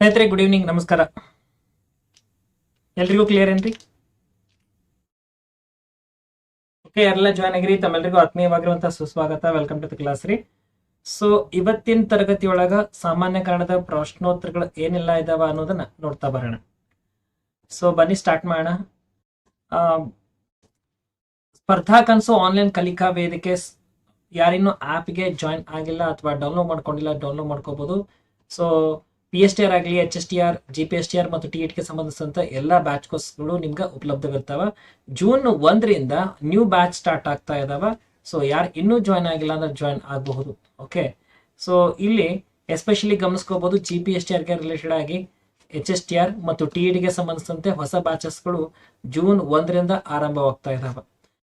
ಸ್ನೇಹಿತರೆ good evening ನಮಸ್ಕಾರ. ಎಲ್ರಿಗೂ ಕ್ಲಿಯರ್ ಏನ್ರಿ? ಓಕೆ ಎಲ್ಲ ಜಾಯ್ನ್ ಆಗಿರಿ ತಮ್ಮೆಲ್ಲರಿಗೂ ಆತ್ಮೀಯವಾಗಿರುವಂತಹ ಸುಸ್ವಾಗತ. ವೆಲ್ಕಮ್ ಟು ದ ಕ್ಲಾಸ್ ರೀ. ಸೊ ಇವತ್ತಿನ ತರಗತಿಯೊಳಗ ಸಾಮಾನ್ಯ ಕಾರಣದ ಪ್ರಶ್ನೋತ್ತರಗಳು ಏನೆಲ್ಲ ಇದಾವ ಅನ್ನೋದನ್ನ ನೋಡ್ತಾ ಬರೋಣ. ಸೊ ಬನ್ನಿ ಸ್ಟಾರ್ಟ್ ಮಾಡೋಣ. ಸ್ಪರ್ಧಾ ಕನಸು ಆನ್ಲೈನ್ ಕಲಿಕಾ ವೇದಿಕೆ ಯಾರಿನ್ನೂ ಆಪ್ಗೆ ಜಾಯಿನ್ ಆಗಿಲ್ಲ ಅಥವಾ ಡೌನ್ಲೋಡ್ ಮಾಡ್ಕೊಂಡಿಲ್ಲ ಡೌನ್ಲೋಡ್ ಮಾಡ್ಕೋಬಹುದು so P S T R ಆಗಲಿ H S T R G P S T R ಮತ್ತು ಟಿ ಗೆ ಸಂಬಂಧಿಸಿದಂತ ಎಲ್ಲ ಬ್ಯಾಚ್ ಕೋರ್ಸ್ಗಳು ನಿಮ್ಗೆ ಉಪಲಬ್ಧವಿರ್ತಾವ. ಜೂನ್ ಒಂದರಿಂದ ನ್ಯೂ ಬ್ಯಾಚ್ ಸ್ಟಾರ್ಟ್ ಆಗ್ತಾ ಇದಾವ. ಸೊ ಯಾರು ಇನ್ನೂ ಜಾಯ್ನ್ ಆಗಿಲ್ಲ ಅಂದ್ರೆ ಜಾಯ್ನ್ ಆಗಬಹುದು. ಓಕೆ ಸೊ ಇಲ್ಲಿ ಎಸ್ಪೆಷಲಿ ಗಮನಿಸ್ಕೋಬಹುದು ಜಿ ಪಿ ಎಸ್ ಟಿ ಆರ್ಗೆ ರಿಲೇಟೆಡ್ ಆಗಿ ಎಚ್ ಎಸ್ ಟಿ ಆರ್ ಮತ್ತು ಟಿ ಗೆ ಸಂಬಂಧಿಸಿದಂತೆ ಹೊಸ ಬ್ಯಾಚಸ್ಗಳು ಜೂನ್ ಒಂದರಿಂದ ಆರಂಭವಾಗ್ತಾ ಇದಾವೆ.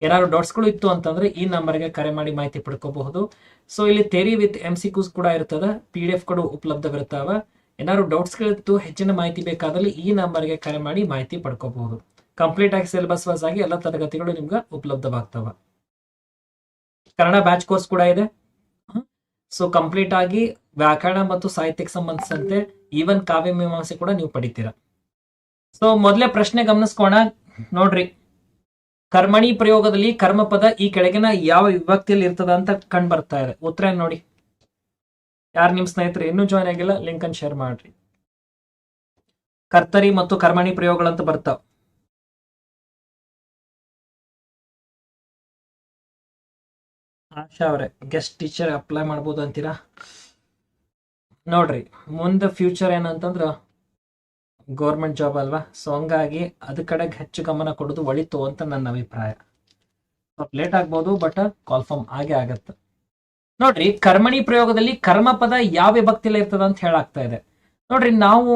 ಏನಾದ್ರು ಡೌಟ್ಸ್ಗಳು ಇತ್ತು ಅಂತಂದ್ರೆ ಈ ನಂಬರ್ಗೆ ಕರೆ ಮಾಡಿ ಮಾಹಿತಿ ಪಡ್ಕೋಬಹುದು. ಸೊ ಇಲ್ಲಿ theory with M C Qs ಕೂಡ ಇರ್ತದೆ. ಪಿ ಡಿ ಎಫ್ ಕೂಡ ಉಪಲಬ್ಧವಿರ್ತಾವ. ಏನಾದ್ರು ಡೌಟ್ಸ್ಗಳಿತ್ತು ಹೆಚ್ಚಿನ ಮಾಹಿತಿ ಬೇಕಾದಲ್ಲಿ ಈ ನಂಬರ್ಗೆ ಕರೆ ಮಾಡಿ ಮಾಹಿತಿ ಪಡ್ಕೋಬಹುದು. ಕಂಪ್ಲೀಟ್ ಆಗಿ ಸಿಲೆಬಸ್ ವೈಸ್ ಆಗಿ ಎಲ್ಲ ತರಗತಿಗಳು ನಿಮ್ಗೆ ಉಪಲಬ್ಧವಾಗ್ತವ. ಕನ್ನಡ ಬ್ಯಾಚ್ ಕೋರ್ಸ್ ಕೂಡ ಇದೆ. ಸೊ ಕಂಪ್ಲೀಟ್ ಆಗಿ ವ್ಯಾಕರಣ ಮತ್ತು ಸಾಹಿತ್ಯಕ್ಕೆ ಸಂಬಂಧಿಸಿದಂತೆ ಈವನ್ ಕಾವ್ಯ ಮೀಮಾಂಸೆ ಕೂಡ ನೀವು ಪಡಿತೀರಾ. ಸೊ ಮೊದಲೇ ಪ್ರಶ್ನೆ ಗಮನಿಸ್ಕೋಣ. ನೋಡ್ರಿ. ಕರ್ಮಣಿ ಪ್ರಯೋಗದಲ್ಲಿ ಕರ್ಮಪದ ಈ ಕೆಳಗಿನ ಯಾವ ವಿಭಕ್ತಿಯಲ್ಲಿ ಇರ್ತದ ಅಂತ ಕಂಡು ಬರ್ತಾ ಇದೆ. ಉತ್ತರ ನೋಡಿ. ಯಾರು ನಿಮ್ಮ ಸ್ನೇಹಿತರು? ಇನ್ನೂ ಜಾಯ್ನ್ ಆಗಿಲ್ಲ? ಲಿಂಕ್ ಅನ್ನು ಶೇರ್ ಮಾಡ್ರಿ. ಕರ್ತರಿ ಮತ್ತು ಕರ್ಮಣಿ ಪ್ರಯೋಗಗಳಂತ ಬರ್ತಾವ. ಆಶಾ ಅವರೇ ಗೆಸ್ಟ್ ಟೀಚರ್ ಅಪ್ಲೈ ಮಾಡ್ಬೋದು ಅಂತೀರಾ? ನೋಡ್ರಿ, ಮುಂದೆ ಫ್ಯೂಚರ್ ಏನಂತಂದ್ರ ಗೌರ್ಮೆಂಟ್ ಜಾಬ್ ಅಲ್ವಾ? ಸೊ ಹಂಗಾಗಿ ಅದ ಕಡೆಗೆ ಹೆಚ್ಚು ಗಮನ ಕೊಡೋದು ಒಳಿತು ಅಂತ ನನ್ನ ಅಭಿಪ್ರಾಯ. ಸ್ವಲ್ಪ ಲೇಟ್ ಆಗ್ಬೋದು ಬಟ್ ಕಾಲ್ಫರ್ಮ್ ಆಗೇ ಆಗತ್ತೆ. ನೋಡ್ರಿ, ಕರ್ಮಣಿ ಪ್ರಯೋಗದಲ್ಲಿ ಕರ್ಮ ಪದ ಯಾವ ವಿಭಕ್ತಿಲಿ ಇರ್ತದ ಅಂತ ಹೇಳಾಗ್ತಾ ಇದೆ. ನೋಡ್ರಿ, ನಾವು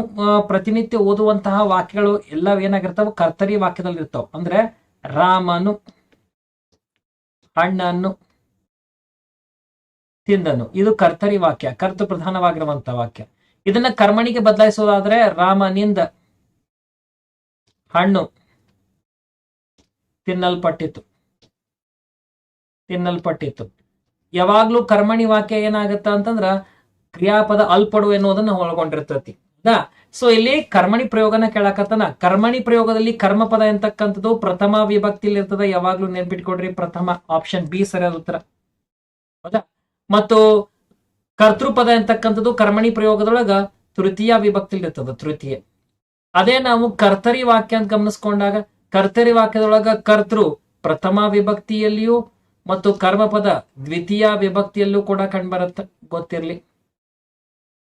ಪ್ರತಿನಿತ್ಯ ಓದುವಂತಹ ವಾಕ್ಯಗಳು ಎಲ್ಲ ಏನಾಗಿರ್ತಾವ? ಕರ್ತರಿ ವಾಕ್ಯದಲ್ಲಿ ಇರ್ತಾವ ಅಂದ್ರೆ ರಾಮನು ಹಣ್ಣನ್ನು ತಿಂದನು. ಇದು ಕರ್ತರಿ ವಾಕ್ಯ ಕರ್ತ ಪ್ರಧಾನವಾಗಿರುವಂತ ವಾಕ್ಯ. ಇದನ್ನ ಕರ್ಮಣಿಗೆ ಬದಲಾಯಿಸೋದಾದ್ರೆ ರಾಮನಿಂದ ಹಣ್ಣು ತಿನ್ನಲ್ಪಟ್ಟಿತು ತಿನ್ನಲ್ಪಟ್ಟಿತು ಯಾವಾಗ್ಲೂ ಕರ್ಮಣಿ ವಾಕ್ಯ ಏನಾಗತ್ತ ಅಂತಂದ್ರ ಕ್ರಿಯಾಪದ ಅಲ್ಪಡು ಎನ್ನುವುದನ್ನ ಒಳಗೊಂಡಿರ್ತತಿ. ಸೊ ಇಲ್ಲಿ ಕರ್ಮಣಿ ಪ್ರಯೋಗನ ಕೇಳಕತ್ತನ. ಕರ್ಮಣಿ ಪ್ರಯೋಗದಲ್ಲಿ ಕರ್ಮಪದ ಎಂತಕ್ಕಂಥದ್ದು? ಪ್ರಥಮ ವಿಭಕ್ತಿಲಿ ಇರ್ತದ ಯಾವಾಗ್ಲೂ ನೆನ್ಪಿಟ್ಕೊಡ್ರಿ. ಪ್ರಥಮ ಆಪ್ಷನ್ ಬಿ ಸರಿಯಾದ ಉತ್ತರ. ಹೌದಾ? ಮತ್ತು ಕರ್ತೃಪದ ಎಂತಕ್ಕಂಥದ್ದು? ಕರ್ಮಣಿ ಪ್ರಯೋಗದೊಳಗ ತೃತೀಯ ವಿಭಕ್ತಿಲಿ ಇರ್ತದ ತೃತೀಯ. ಅದೇ ನಾವು ಕರ್ತರಿ ವಾಕ್ಯ ಅಂತ ಗಮನಿಸ್ಕೊಂಡಾಗ, ಕರ್ತರಿ ವಾಕ್ಯದೊಳಗ ಕರ್ತೃ ಪ್ರಥಮ ವಿಭಕ್ತಿಯಲ್ಲಿಯೂ ಮತ್ತು ಕರ್ಮಪದ ದ್ವಿತೀಯ ವಿಭಕ್ತಿಯಲ್ಲೂ ಕೂಡ ಕಂಡುಬರುತ್ತೆ, ಗೊತ್ತಿರಲಿ.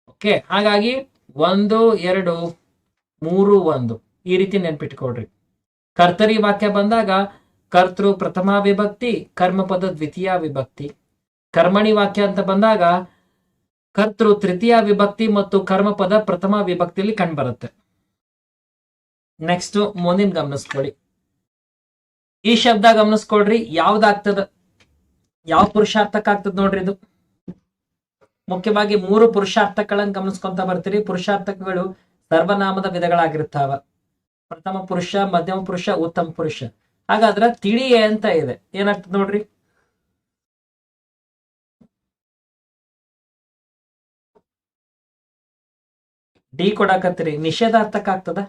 ಓಕೆ ಹಾಗಾಗಿ ಒಂದು, ಎರಡು, ಮೂರು, ಒಂದು. ಈ ರೀತಿ ನೆನ್ಪಿಟ್ಕೊಡ್ರಿ ಕರ್ತರಿ ವಾಕ್ಯ ಬಂದಾಗ ಕರ್ತೃ ಪ್ರಥಮ ವಿಭಕ್ತಿ, ಕರ್ಮಪದ ದ್ವಿತೀಯ ವಿಭಕ್ತಿ. ಕರ್ಮಣಿ ವಾಕ್ಯ ಅಂತ ಬಂದಾಗ ಕರ್ತೃ ತೃತೀಯ ವಿಭಕ್ತಿ ಮತ್ತು ಕರ್ಮಪದ ಪ್ರಥಮ ವಿಭಕ್ತಿಯಲ್ಲಿ ಕಂಡುಬರುತ್ತೆ. ನೆಕ್ಸ್ಟ್ ಮುಂದಿನ ಗಮನಿಸ್ಕೊಳ್ಳಿ. ಈ ಶಬ್ದ ಗಮನಿಸ್ಕೊಳ್ರಿ, ಯಾವ್ದಾಗ್ತದ? ಯಾವ ಪುರುಷಾರ್ಥಕ ಆಗ್ತದ ನೋಡ್ರಿ ಇದು? ಮುಖ್ಯವಾಗಿ ಮೂರು ಪುರುಷಾರ್ಥಗಳನ್ನ ಗಮನಿಸ್ಕೊಂತ ಬರ್ತೀರಿ. ಪುರುಷಾರ್ಥಕಗಳು ಸರ್ವನಾಮದ ವಿಧಗಳಾಗಿರ್ತಾವ. ಪ್ರಥಮ ಪುರುಷ, ಮಧ್ಯಮ ಪುರುಷ, ಉತ್ತಮ ಪುರುಷ. ಹಾಗಾದ್ರೆ ತಿಳಿ ಅಂತ ಇದೆ. ಏನಾಗ್ತದ ನೋಡ್ರಿ? ಡಿ ಕೊಡಾಕತ್ತೀರಿ. ನಿಷೇಧಾರ್ಥಕ ಆಗ್ತದ?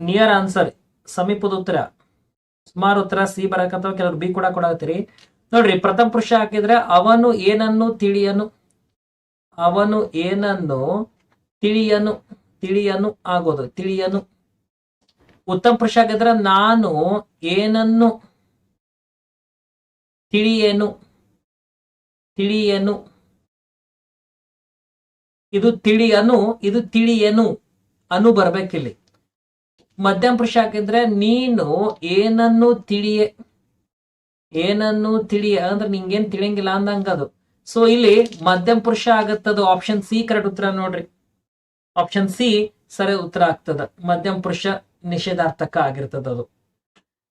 ನಿಯರ್ ಆನ್ಸರ್, ಸಮೀಪದ ಉತ್ತರ. ಸುಮಾರು ಉತ್ತರ, ಸಿ ಬರಕಂತ ಕೆಲವರು ಬಿ ಕೂಡ ಕೊಡಾಕತ್ತೀರಿ. ನೋಡ್ರಿ, ಪ್ರಥಮ ಪುರುಷ ಹಾಕಿದ್ರೆ ಅವನು ಏನನ್ನು, ತಿಳಿಯನು? ಅವನು ಏನನ್ನು, ತಿಳಿಯನು? ತಿಳಿಯನು ಆಗೋದು, ತಿಳಿಯನು. ಉತ್ತಮ ಪುರುಷ ಹಾಕಿದ್ರೆ ನಾನು ಏನನ್ನು, ತಿಳಿಯೇನು? ತಿಳಿಯನು. ಇದು ತಿಳಿಯನು, ಇದು ತಿಳಿಯೇನು. ಅನು ಬರ್ಬೇಕಿಲ್ಲಿ. ಮಧ್ಯಮ ಪುರುಷ ಹಾಕಿದ್ರೆ ನೀನು ಏನನ್ನು ತಿಳಿಯ ಏನನ್ನು ತಿಳಿಯ, ಅಂದ್ರೆ ನಿಂಗೇನ್ ತಿಳಿಯಂಗಿಲ್ಲ ಅಂದಂಗದು ಸೊ ಇಲ್ಲಿ ಮಧ್ಯಮ ಪುರುಷ ಆಗತ್ತದು ಆಪ್ಷನ್ ಸಿ ಕರೆಕ್ಟ್ ಉತ್ತರ ನೋಡ್ರಿ. ಆಪ್ಷನ್ ಸಿ ಸರಿ ಉತ್ತರ ಆಗ್ತದ. ಮಧ್ಯಮ ಪುರುಷ ನಿಷೇಧಾರ್ಥಕ ಆಗಿರ್ತದ ಅದು.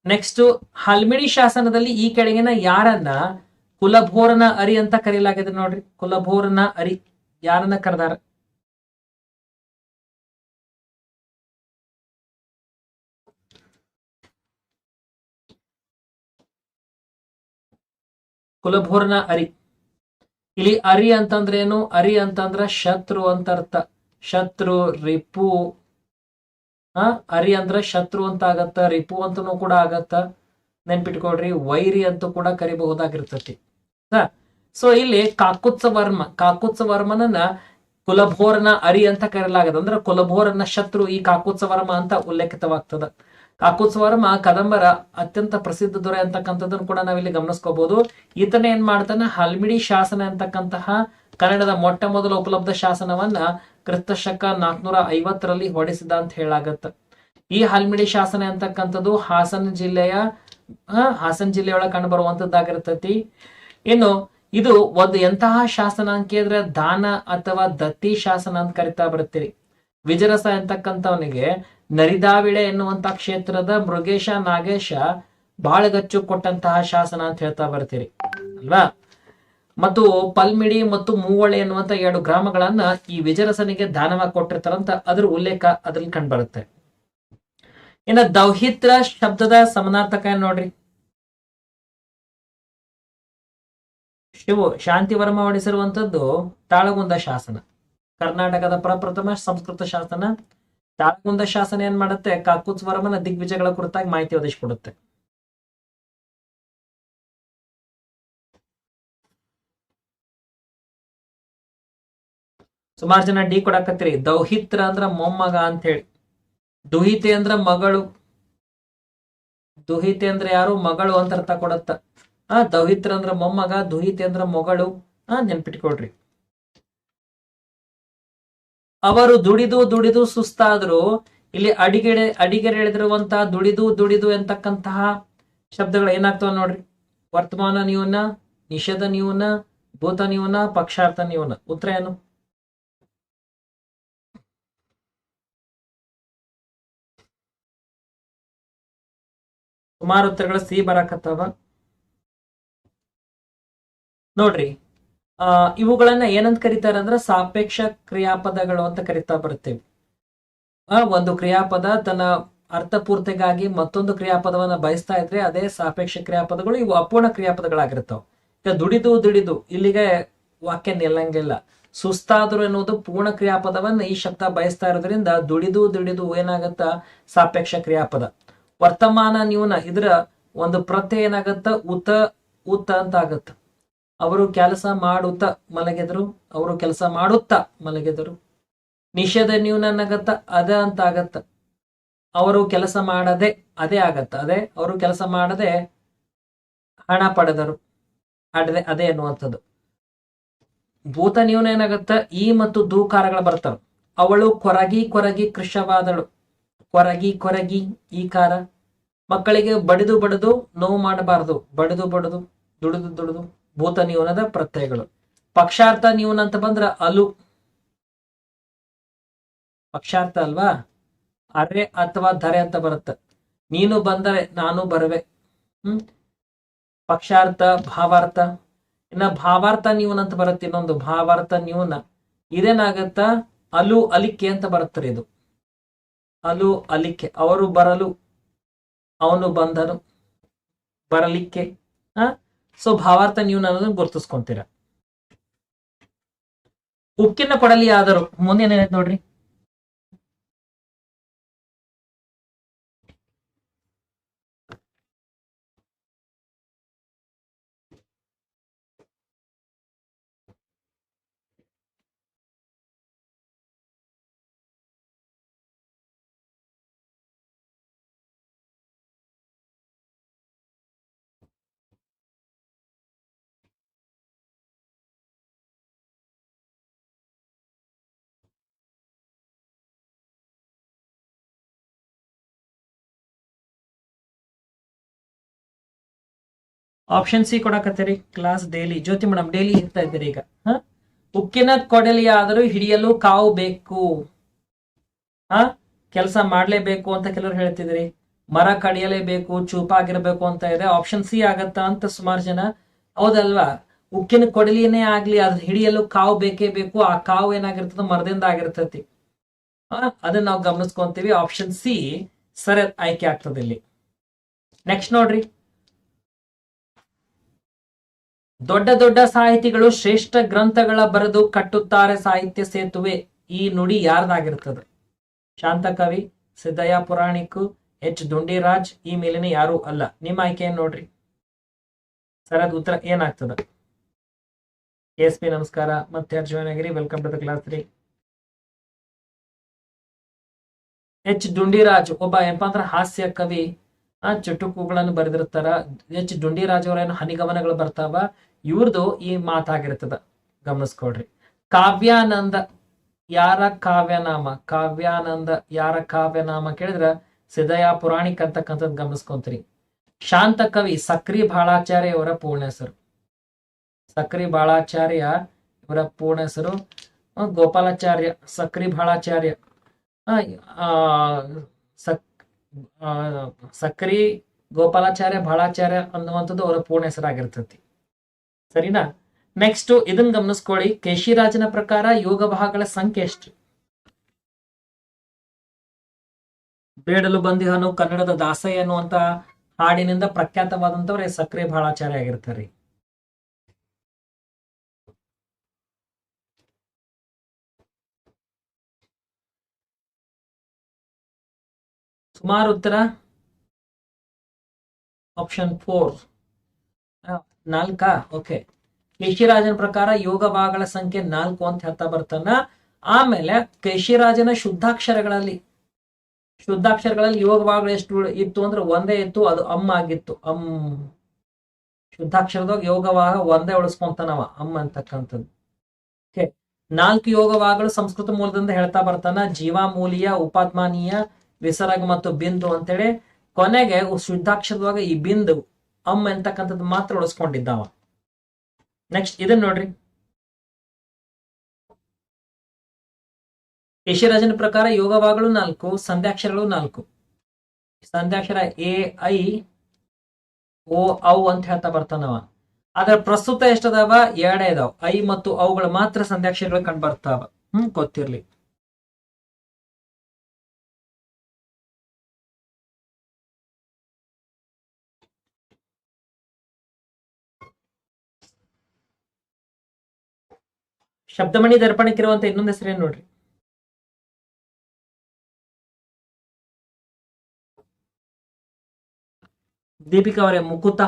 ನೆಕ್ಸ್ಟ್ ಹಲ್ಮಿಡಿ ಶಾಸನದಲ್ಲಿ ಈ ಕೆಳಗಿನ ಯಾರನ್ನ ಕುಲಭೋರನ ಅರಿ ಅಂತ ಕರೆಯಲಾಗಿದೆ ನೋಡ್ರಿ. ಕುಲಭೋರನ ಅರಿ ಯಾರನ್ನ ಕರೆದಾರ? ಕುಲಭೂರ್ಣ ಅರಿ. ಇಲ್ಲಿ ಅರಿ ಅಂತಂದ್ರೆ ಏನು? ಅರಿ ಅಂತಂದ್ರ ಶತ್ರು ಅಂತ ಅರ್ಥ. ಶತ್ರು, ರಿಪು. ಆ, ಅರಿ ಅಂದ್ರ ಶತ್ರು ಅಂತ ಆಗತ್ತ, ರಿಪು ಅಂತನೂ ಕೂಡ ಆಗತ್ತ. ನೆನ್ಪಿಟ್ಕೊಡ್ರಿ ವೈರಿ ಅಂತೂ ಕೂಡ ಕರಿಬಹುದಾಗಿರ್ತತಿ. ಸೊ ಇಲ್ಲಿ ಕಾಕುತ್ಸ ವರ್ಮ ಕಾಕುತ್ಸ ವರ್ಮನನ್ನ ಕುಲಭೋರನ ಅರಿ ಅಂತ ಕರೆಯಲಾಗದ ಅಂದ್ರೆ ಕುಲಭೋರನ ಶತ್ರು ಈ ಕಾಕುತ್ಸ ವರ್ಮ ಅಂತ ಉಲ್ಲೇಖಿತವಾಗ್ತದ. ಕಾಕುತ್ಸ ವರ್ಮ ಕದಂಬರ ಅತ್ಯಂತ ಪ್ರಸಿದ್ಧ ದೊರೆ ಅಂತಕ್ಕಂಥದ್ದನ್ನು ಕೂಡ ನಾವಿಲ್ಲಿ ಗಮನಿಸ್ಕೋಬಹುದು ಈತನ ಏನ್ ಮಾಡ್ತಾನೆ? ಹಲ್ಮಿಡಿ ಶಾಸನ ಅಂತಕ್ಕಂತಹ ಕನ್ನಡದ ಮೊಟ್ಟ ಮೊದಲ ಉಪಲಬ್ಧ ಶಾಸನವನ್ನ ಕ್ರಿಸ್ತ ಶಕ ನಾಲ್ಕನೂರ ಐವತ್ತರಲ್ಲಿ ಹೊಡೆಸಿದ ಅಂತ ಹೇಳಾಗತ್ತ. ಈ ಹಲ್ಮಿಡಿ ಶಾಸನ ಅಂತಕ್ಕಂಥದ್ದು ಹಾಸನ ಜಿಲ್ಲೆಯ ಹಾಸನ ಜಿಲ್ಲೆಯೊಳಗೆ ಕಂಡು ಬರುವಂತದ್ದಾಗಿರ್ತತಿ. ಇನ್ನು ಇದು ಒಂದು ಎಂತಹ ಶಾಸನ ಅಂತ ಕೇಳಿದ್ರೆ ದಾನ ಅಥವಾ ದತ್ತಿ ಶಾಸನ ಅಂತ ಕರಿತಾ ಬರ್ತೀರಿ ವಿಜರಸ ಅಂತಕ್ಕಂಥವನಿಗೆ ನರಿದಾವಿಳೆ ಎನ್ನುವಂತಹ ಕ್ಷೇತ್ರದ ಮೃಗೇಶ, ನಾಗೇಶ ಬಾಳಗಚ್ಚು ಕೊಟ್ಟಂತಹ ಶಾಸನ ಅಂತ ಹೇಳ್ತಾ ಬರ್ತೀರಿ, ಅಲ್ವಾ? ಮತ್ತು ಪಲ್ಮಿಡಿ ಮತ್ತು ಮೂವಳೆ ಎನ್ನುವಂತ ಎರಡು ಗ್ರಾಮಗಳನ್ನ ಈ ವಿಜರಸನಿಗೆ ದಾನವಾಗಿ ಕೊಟ್ಟಿರ್ತಾರಂತ ಅದ್ರ ಉಲ್ಲೇಖ ಅದ್ರಲ್ಲಿ ಕಂಡುಬರುತ್ತೆ. ಇನ್ನ ದೌಹಿತ್ರ ಶಬ್ದದ ಸಮನಾರ್ಥಕ ನೋಡ್ರಿ? ಶಿವು, ಶಾಂತಿವರ್ಮ ಹೊಡಿಸಿರುವಂತದ್ದು ತಾಳಗುಂದ ಶಾಸನ. ಕರ್ನಾಟಕದ ಪ್ರಪ್ರಥಮ ಸಂಸ್ಕೃತ ಶಾಸನ ತಾಳಗುಂದ ಶಾಸನ ಏನ್ ಮಾಡುತ್ತೆ? ಕಾಕುತ್ಸ್ವರಮನ ದಿಗ್ವಿಜಯಗಳ ಕುರಿತಾಗಿ ಮಾಹಿತಿ ಒದಗಿಸಿಕೊಡುತ್ತೆ. ಸುಮಾರು ಜನ ಡಿ ಕೊಡಕತ್ತೀರಿ. ದೌಹಿತ್ರ ಅಂದ್ರ ಮೊಮ್ಮಗ ಅಂತ ಹೇಳಿ ದುಹಿತೆ ಅಂದ್ರ ಮಗಳು. ದುಹಿತೆ ಅಂದ್ರೆ ಯಾರು? ಮಗಳು ಅಂತ ಅರ್ಥ ಕೊಡತ್ತ. ಆ, ದೌಹಿತ್ರ ಅಂದ್ರ ಮೊಮ್ಮಗ, ದುಹಿತೆ ಅಂದ್ರ ಮಗಳು. ಆ, ನೆನ್ಪಿಟ್ಕೊಳ್ರಿ. ಅವರು ದುಡಿದು ದುಡಿದು ಸುಸ್ತಾದ್ರು, ಇಲ್ಲಿ ಅಡಿಗೆಡೆ, ಅಡಿಗೆರೆ ಎಳೆದಿರುವಂತಹ ದುಡಿದು ದುಡಿದು ಎಂತಕ್ಕಂತಹ ಶಬ್ದಗಳು ಏನಾಗ್ತಾವ ನೋಡ್ರಿ? ವರ್ತಮಾನ ನೀವನ್ನ, ನಿಷೇಧ ನೀವನ್ನ, ಭೂತ ನೀವನ್ನ, ಪಕ್ಷಾರ್ಥ ನೀವನ್ನ. ಉತ್ತರ ಏನು? ಸುಮಾರು ಉತ್ತರಗಳ ಸಿ ಬರಾಕತ್ತಾವ. ನೋಡ್ರಿ ಇವುಗಳನ್ನ ಏನಂತ ಕರೀತಾರೆ ಅಂದ್ರೆ ಸಾಪೇಕ್ಷ ಕ್ರಿಯಾಪದಗಳು ಅಂತ ಕರಿತಾ ಬರ್ತೇವೆ ಆ, ಒಂದು ಕ್ರಿಯಾಪದ ತನ್ನ ಅರ್ಥಪೂರ್ತಿಗಾಗಿ ಮತ್ತೊಂದು ಕ್ರಿಯಾಪದವನ್ನ ಬಯಸ್ತಾ ಇದ್ರೆ ಅದೇ ಸಾಪೇಕ್ಷ ಕ್ರಿಯಾಪದಗಳು ಇವು ಅಪೂರ್ಣ ಕ್ರಿಯಾಪದಗಳಾಗಿರ್ತಾವ. ಈಗ ದುಡಿದು ದುಡಿದು ಇಲ್ಲಿಗೆ ವಾಕ್ಯ ನಿಲ್ಲಂಗಿಲ್ಲ. ಸುಸ್ತಾದ್ರು ಎನ್ನುವುದು ಪೂರ್ಣ ಕ್ರಿಯಾಪದವನ್ನ ಈ ಶಬ್ದ ಬಯಸ್ತಾ ಇರೋದ್ರಿಂದ ದುಡಿದು ದುಡಿದು ಏನಾಗತ್ತ? ಸಾಪೇಕ್ಷ ಕ್ರಿಯಾಪದ. ವರ್ತಮಾನ ನ್ಯೂನ ಇದ್ರ ಒಂದು ಪ್ರತ್ಯಯ ಏನಾಗತ್ತ? ಉತ ಉತ ಅಂತ ಆಗತ್ತ. ಅವರು ಕೆಲಸ ಮಾಡುತ್ತ ಮಲಗೆದರು. ಅವರು ಕೆಲಸ ಮಾಡುತ್ತ ಮಲಗಿದರು. ನಿಷೇಧ ನ್ಯೂನನ್ನಾಗತ್ತ ಅದ ಅಂತ ಆಗತ್ತ ಅವರು ಕೆಲಸ ಮಾಡದೆ, ಅದೇ ಆಗತ್ತ. ಅದೇ, ಅವರು ಕೆಲಸ ಮಾಡದೆ ಹಣ ಪಡೆದರು. ಅಡದೆ ಅದೇ ಅನ್ನುವಂಥದ್ದು ಭೂತ ನ್ಯೂನ ಏನಾಗತ್ತ ಈ ಮತ್ತು ದೂಕಾರಗಳು ಬರ್ತಾವ. ಅವಳು ಕೊರಗಿ ಕೊರಗಿ ಕೃಷವಾದಳು. ಕೊರಗಿ ಕೊರಗಿ ಈ ಕಾರ ಮಕ್ಕಳಿಗೆ ಬಡಿದು ಬಡಿದು ನೋವು ಮಾಡಬಾರದು. ಬಡಿದು ಬಡಿದು, ದುಡಿದು ದುಡಿದು. ಭೂತ ನಿಯೋನದ ಪ್ರತ್ಯಯಗಳು. ಪಕ್ಷಾರ್ಥ ನಿಯೋನ ಅಂತ ಬಂದ್ರ ಅಲು. ಪಕ್ಷಾರ್ಥ ಅಲ್ವಾ? ಅರೆ ಅಥವಾ ಧರೆ ಅಂತ ಬರುತ್ತೆ. ನೀನು ಬಂದರೆ ನಾನು ಬರುವೆ. ಹ್ಮ್? ಪಕ್ಷಾರ್ಥ, ಭಾವಾರ್ಥ. ಇನ್ನ ಭಾವಾರ್ಥ ನಿಯೋನ ಅಂತ ಬರುತ್ತೆ ಇನ್ನೊಂದು. ಭಾವಾರ್ಥ ನಿಯೋನ. ಇದೇನಾಗತ್ತ? ಅಲು, ಅಲಿಕೆ ಅಂತ ಬರುತ್ತಾರೆ ಇದು. ಅಲು, ಅಲಿಕೆ. ಅವರು ಬರಲು. ಅವನು ಬಂದನು. ಬರಲಿಕ್ಕೆ. ಆ ಸೊ ಭಾವಾರ್ಥ ನ್ಯೂನ ಅನ್ನೋದನ್ನ ಗುರುತಿಸ್ಕೊಂತೀರ ಉಕ್ಕಿನ ಕೊಡಲಿ ಆದರು ಮುಂದೆ ಏನಾಯ್ತು ನೋಡ್ರಿ option C ಕೊಡಕತ್ತೀರಿ class daily Jyoti madam daily ಇರ್ತಾ ಇದ್ದೀರಿ ಈಗ. ಹ? ಉಕ್ಕಿನ ಕೊಡಲಿ ಆದರೂ ಹಿಡಿಯಲು ಕಾವು ಬೇಕು. ಹ? ಕೆಲಸ ಮಾಡ್ಲೇಬೇಕು ಅಂತ ಕೆಲವರು ಹೇಳ್ತಿದ್ರಿ ಮರ ಕಡಿಯಲೇಬೇಕು ಚೂಪಾಗಿರಬೇಕು ಅಂತ ಇದೆ. ಆಪ್ಷನ್ ಸಿ ಆಗತ್ತಾ ಅಂತ ಸುಮಾರು ಜನ ಹೌದಲ್ವಾ? ಉಕ್ಕಿನ ಕೊಡಲಿನೇ ಆಗ್ಲಿ ಅದ್ ಹಿಡಿಯಲು ಕಾವು ಬೇಕೇ ಬೇಕು. ಆ ಕಾವು ಏನಾಗಿರ್ತದ? ಮರದಿಂದ ಆಗಿರ್ತತಿ. ಹಾ? ಅದನ್ನ ನಾವು ಗಮನಿಸ್ಕೊಂತೀವಿ. ಆಪ್ಷನ್ ಸಿ ಸರಿ ಆಯ್ಕೆ ಆಗ್ತದೆ ಇಲ್ಲಿ. ನೆಕ್ಸ್ಟ್ ನೋಡ್ರಿ. ದೊಡ್ಡ ದೊಡ್ಡ ಸಾಹಿತಿಗಳು ಶ್ರೇಷ್ಠ ಗ್ರಂಥಗಳ ಬರೆದು ಕಟ್ಟುತ್ತಾರೆ ಸಾಹಿತ್ಯ ಸೇತುವೆ. ಈ ನುಡಿ ಯಾರ್ದಾಗಿರ್ತದೆ? ಶಾಂತಕವಿ, ಸಿದ್ದಯ್ಯ ಪುರಾಣಿಕು, ಎಚ್. ದುಂಡಿರಾಜ್, ಈ ಮೇಲಿನ ಯಾರು ಅಲ್ಲ. ನಿಮ್ಮ ಆಯ್ಕೆ ನೋಡ್ರಿ? ಸರಿಯಾದ ಉತ್ತರ ಏನಾಗ್ತದ? ಎಸ್ ಪಿ, ನಮಸ್ಕಾರ. ಮತ್ತೆ ಅರ್ಜುನಗಿರಿ ಆಗಿರಿ ವೆಲ್ಕಮ್ ಟು ದ ಕ್ಲಾಸ್ ರೀ ಎಚ್. ಡುಂಡಿರಾಜ್ ಒಬ್ಬ ಏನಪ್ಪಾ ಅಂದ್ರೆ ಹಾಸ್ಯ ಕವಿ. ಆ, ಚುಟುಕುಗಳನ್ನು ಬರೆದಿರ್ತಾರ. ಎಚ್. ಡುಂಡಿರಾಜ್ ಅವರೇನು ಹನಿಗಮನಗಳು ಬರ್ತಾವ? ಇವ್ರದು ಈ ಮಾತಾಗಿರ್ತದ ಗಮನಿಸ್ಕೊಡ್ರಿ ಕಾವ್ಯಾನಂದ, ಯಾರ ಕಾವ್ಯನಾಮ? ಕಾವ್ಯಾನಂದ ಯಾರ ಕಾವ್ಯನಾಮ ಕೇಳಿದ್ರ ಸಿದಯ ಪುರಾಣಿಕ್ ಅಂತಕ್ಕಂಥದ್ ಗಮನಿಸ್ಕೊಂತೀರಿ. ಶಾಂತ ಕವಿ ಸಕ್ರಿ ಬಾಳಾಚಾರ್ಯ ಇವರ ಪೂರ್ಣ ಹೆಸರು. ಸಕ್ರಿ ಬಾಳಾಚಾರ್ಯ ಇವರ ಪೂರ್ಣ ಹೆಸರು ಗೋಪಾಲಾಚಾರ್ಯ, ಸಕ್ರಿ ಬಾಳಾಚಾರ್ಯ. ಸಕ್ ಸಕ್ರಿ ಗೋಪಾಲಾಚಾರ್ಯ ಬಾಳಾಚಾರ್ಯ ಅನ್ನುವಂಥದ್ದು ಅವರ ಪೂರ್ಣ ಹೆಸರಾಗಿರ್ತೈತಿ. ಸರಿನಾ? ನೆಕ್ಸ್ಟ್ ಇದನ್ನ ಗಮನಿಸ್ಕೊಳ್ಳಿ. ಕೇಶಿರಾಜನ ಪ್ರಕಾರ ಯೋಗ ಭಾಗಗಳ ಸಂಖ್ಯೆ ಎಷ್ಟು? ಬೇಡಲು ಬಂದಿಹನು ಕನ್ನಡದ ದಾಸಯ್ಯ ಅನ್ನುವಂತ ಹಾಡಿನಿಂದ ಪ್ರಖ್ಯಾತವಾದಂತವ್ರೆ ಸಕ್ರೆ ಬಾಳಾಚಾರ್ಯ ಆಗಿರ್ತಾರೆ. ಸುಮಾರು ಉತ್ತರ? ಆಪ್ಷನ್ ಫೋರ್ ನಾಲ್ಕಾ, ಓಕೆ. ಕೇಶಿರಾಜನ ಪ್ರಕಾರ ಯೋಗ ಭಾಗಗಳ ಸಂಖ್ಯೆ ನಾಲ್ಕು ಅಂತ ಹೇಳ್ತಾ ಬರ್ತಾನ. ಆಮೇಲೆ ಕೇಶಿರಾಜನ ಶುದ್ಧಾಕ್ಷರಗಳಲ್ಲಿ ಶುದ್ಧಾಕ್ಷರಗಳಲ್ಲಿ ಯೋಗ ಭಾಗಗಳು ಎಷ್ಟು ಇತ್ತು ಅಂದ್ರೆ ಒಂದೇ ಇತ್ತು, ಅದು ಅಮ್ಮ ಆಗಿತ್ತು. ಅಮ್. ಶುದ್ಧಾಕ್ಷರದಾಗ ಯೋಗ ಭಾಗ ಒಂದೇ ಉಳಿಸ್ಕೊಂತಾನವ ಅಮ್ಮ ಅಂತಕ್ಕಂಥದ್ದು. ಓಕೆ. ನಾಲ್ಕು ಯೋಗ ಭಾಗಗಳು ಸಂಸ್ಕೃತ ಮೂಲದಿಂದ ಹೇಳ್ತಾ ಬರ್ತಾನ. ಜೀವಾಮೂಲಿಯ, ಉಪಾತ್ಮಾನೀಯ, ವಿಸರ್ಗ ಮತ್ತು ಬಿಂದು ಅಂತೇಳಿ. ಕೊನೆಗೆ ಶುದ್ಧಾಕ್ಷರದಾಗ ಈ ಬಿಂದು. ಅಮ್ಮ ಎಂತಕ್ಕಂಥದ್ದು ಮಾತ್ರ ಉಳಿಸ್ಕೊಂಡಿದ್ದಾವ. ನೆಕ್ಸ್ಟ್ ಇದನ್ನ ನೋಡ್ರಿ. ಯಶರಾಜನ ಪ್ರಕಾರ ಯೋಗ ಭಾಗಗಳು ನಾಲ್ಕು, ಸಂಧ್ಯಾಕ್ಷರಗಳು ನಾಲ್ಕು. ಸಂಧ್ಯಾಕ್ಷರ ಎ, ಐ, ಓ, ಔ ಅಂತ ಹೇಳ್ತಾ ಬರ್ತಾನವ. ಆದ್ರೆ ಪ್ರಸ್ತುತ ಎಷ್ಟದಾವ? ಎರಡೇ ಅದಾವ. ಐ ಮತ್ತು ಅವುಗಳು ಮಾತ್ರ ಸಂಧ್ಯಾಕ್ಷರಗಳು ಕಂಡು ಬರ್ತಾವ. ಹ್ಮ್, ಗೊತ್ತಿರ್ಲಿ. ಶಬ್ದಮಣಿ ದರ್ಪಣಕ್ಕಿರುವಂತ ಇನ್ನೊಂದು ಹೆಸರೇನು ನೋಡ್ರಿ? ದೀಪಿಕಾ ಅವರೇ, ಮುಕುತ.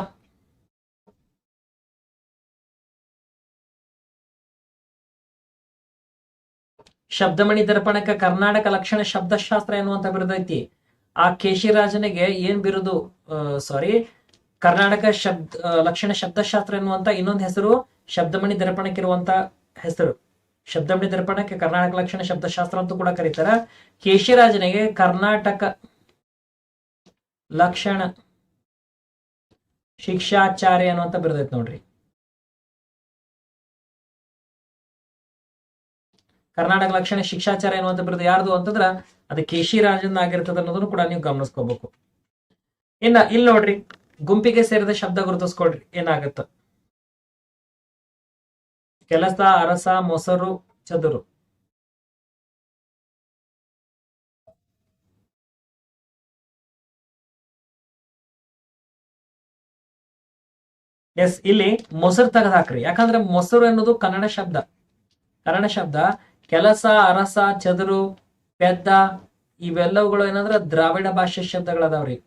ಶಬ್ದಮಣಿ ದರ್ಪಣಕ್ಕೆ ಕರ್ನಾಟಕ ಲಕ್ಷಣ ಶಬ್ದಶಾಸ್ತ್ರ ಎನ್ನುವಂತ ಬಿರುದೈತಿ. ಆ ಕೇಶಿರಾಜನಿಗೆ ಏನ್ ಬಿರುದು ಸಾರಿ ಕರ್ನಾಟಕ ಶಬ್ದ ಲಕ್ಷಣ ಶಬ್ದಶಾಸ್ತ್ರ ಎನ್ನುವಂತ ಇನ್ನೊಂದು ಹೆಸರು ಶಬ್ದಮಣಿ ದರ್ಪಣಕ್ಕಿರುವಂತ ಹೆಸರು. ಶಬ್ದಮಣಿ ದರ್ಪಣಕ್ಕೆ ಕರ್ನಾಟಕ ಲಕ್ಷಣ ಶಬ್ದಶಾಸ್ತ್ರ ಅಂತೂ ಕೂಡ ಕರೀತಾರ. ಕೇಶಿರಾಜನಿಗೆ ಕರ್ನಾಟಕ ಲಕ್ಷಣ ಶಿಕ್ಷಾಚಾರ್ಯ ಅನ್ನುವಂತ ಬಿರುದೈತೆ ನೋಡ್ರಿ. ಕರ್ನಾಟಕ ಲಕ್ಷಣ ಶಿಕ್ಷಾಚಾರ್ಯ ಅನ್ನುವಂತ ಬಿರುದು ಯಾರ್ದು ಅಂತಂದ್ರ ಅದು ಕೇಶಿರಾಜನ್ ಆಗಿರ್ತದ ಅನ್ನೋದನ್ನು ಕೂಡ ನೀವು ಗಮನಿಸ್ಕೋಬೇಕು. ಇನ್ನ ಇಲ್ಲಿ ನೋಡ್ರಿ, ಗುಂಪಿಗೆ ಸೇರಿದ ಶಬ್ದ ಗುರುತಿಸ್ಕೊಳ್ರಿ, ಏನಾಗತ್ತ? ಕೆಲಸ, ಅರಸ, ಮೊಸರು, ಚದುರು. ಎಸ್ ಇಲ್ಲಿ ಮೊಸರು ತೆಗೆದು ಹಾಕ್ರಿ. ಯಾಕಂದ್ರೆ ಮೊಸರು ಅನ್ನೋದು ಕನ್ನಡ ಶಬ್ದ. ಕನ್ನಡ ಶಬ್ದ, ಕೆಲಸ, ಅರಸ, ಚದುರು, ಪೆದ್ದ, ಇವೆಲ್ಲವುಗಳು ಏನಂದ್ರೆ ದ್ರಾವಿಡ ಭಾಷೆ ಶಬ್ದಗಳದಾವ್ರಿ.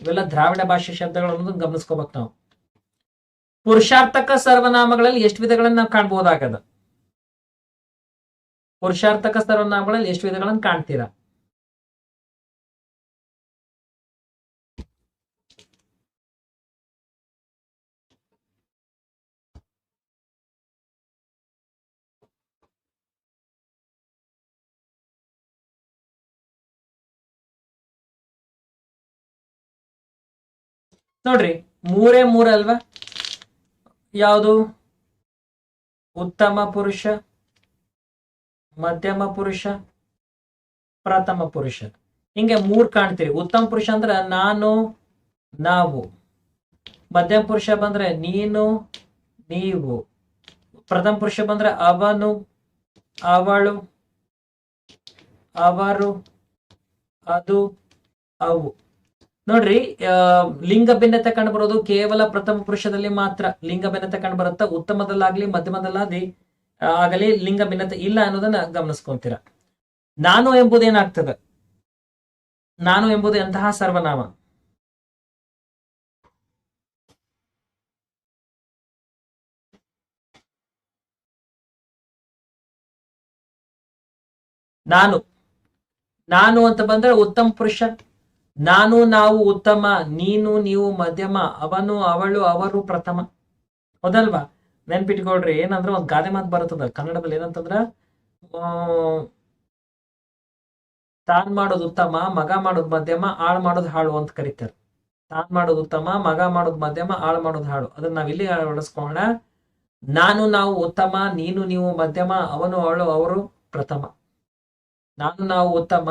ಇವೆಲ್ಲ ದ್ರಾವಿಡ ಭಾಷೆ ಶಬ್ದಗಳನ್ನು ಗಮನಿಸ್ಕೋಬೇಕು ನಾವು. ಪುರುಷಾರ್ಥಕ ಸರ್ವನಾಮಗಳಲ್ಲಿ ಎಷ್ಟು ವಿಧಗಳನ್ನ ನಾವು ಕಾಣ್ಬೋದಾಗದ? ಪುರುಷಾರ್ಥಕ ಸರ್ವನಾಮಗಳಲ್ಲಿ ಎಷ್ಟು ವಿಧಗಳನ್ನ ಕಾಣ್ತೀರಾ? ನೋಡ್ರಿ, ಮೂರೇ ಮೂರ ಅಲ್ವಾ ಯಾವುದು? ಉತ್ತಮ ಪುರುಷ, ಮಧ್ಯಮ ಪುರುಷ, ಪ್ರಥಮ ಪುರುಷ. ಹಿಂಗೆ ಮೂರ್ ಕಾಣ್ತೀರಿ. ಉತ್ತಮ ಪುರುಷ ಅಂದ್ರೆ ನಾನು, ನಾವು. ಮಧ್ಯಮ ಪುರುಷ ಬಂದ್ರೆ ನೀನು, ನೀವು. ಪ್ರಥಮ ಪುರುಷ ಬಂದ್ರೆ ಅವನು, ಅವಳು, ಅವರು, ಅದು, ಅವು. ನೋಡ್ರಿ ಲಿಂಗ ಭಿನ್ನತೆ ಕಂಡು ಬರೋದು ಕೇವಲ ಪ್ರಥಮ ಪುರುಷದಲ್ಲಿ ಮಾತ್ರ. ಲಿಂಗ ಭಿನ್ನತೆ ಕಂಡು ಉತ್ತಮದಲ್ಲಾಗ್ಲಿ, ಮಧ್ಯಮದಲ್ಲಾಗ್ಲಿ ಆಗಲಿ ಲಿಂಗ ಭಿನ್ನತೆ ಇಲ್ಲ ಅನ್ನೋದನ್ನ ಗಮನಿಸ್ಕೊಂತೀರ. ನಾನು ಎಂಬುದೇನಾಗ್ತದೆ ನಾನು ಎಂಬುದು ಎಂತಹ ಸರ್ವನಾಮ? ನಾನು. ನಾನು ಅಂತ ಬಂದ್ರೆ ಉತ್ತಮ ಪುರುಷ. ನಾನು ನಾವು ಉತ್ತಮ, ನೀನು ನೀವು ಮಧ್ಯಮ, ಅವನು ಅವಳು ಅವರು ಪ್ರಥಮ. ಹೌದಲ್ವಾ? ನೆನ್ಪಿಟ್ಕೊಳ್ರಿ, ಏನಂದ್ರೆ ಒಂದ್ ಗಾದೆ ಮಾತು ಬರುತ್ತದ, ಕನ್ನಡದಲ್ಲಿ ಏನಂತಂದ್ರ ತಾನ್ ಮಾಡೋದು ಉತ್ತಮ, ಮಗ ಮಾಡೋದು ಮಧ್ಯಮ, ಆಳ್ ಮಾಡೋದು ಹಾಳು ಅಂತ ಕರೀತಾರೆ. ತಾನ್ ಮಾಡೋದು ಉತ್ತಮ, ಮಗ ಮಾಡೋದು ಮಧ್ಯಮ, ಆಳ್ ಮಾಡೋದು ಹಾಳು. ಅದನ್ನ ನಾವಿಲ್ಲಿ ಇಲ್ಲಿ ಅಳವಡಿಸ್ಕೊಳ್ಳೋಣ. ನಾನು ನಾವು ಉತ್ತಮ, ನೀನು ನೀವು ಮಧ್ಯಮ, ಅವನು ಅವಳು ಅವರು ಪ್ರಥಮ. ನಾನು ನಾವು ಉತ್ತಮ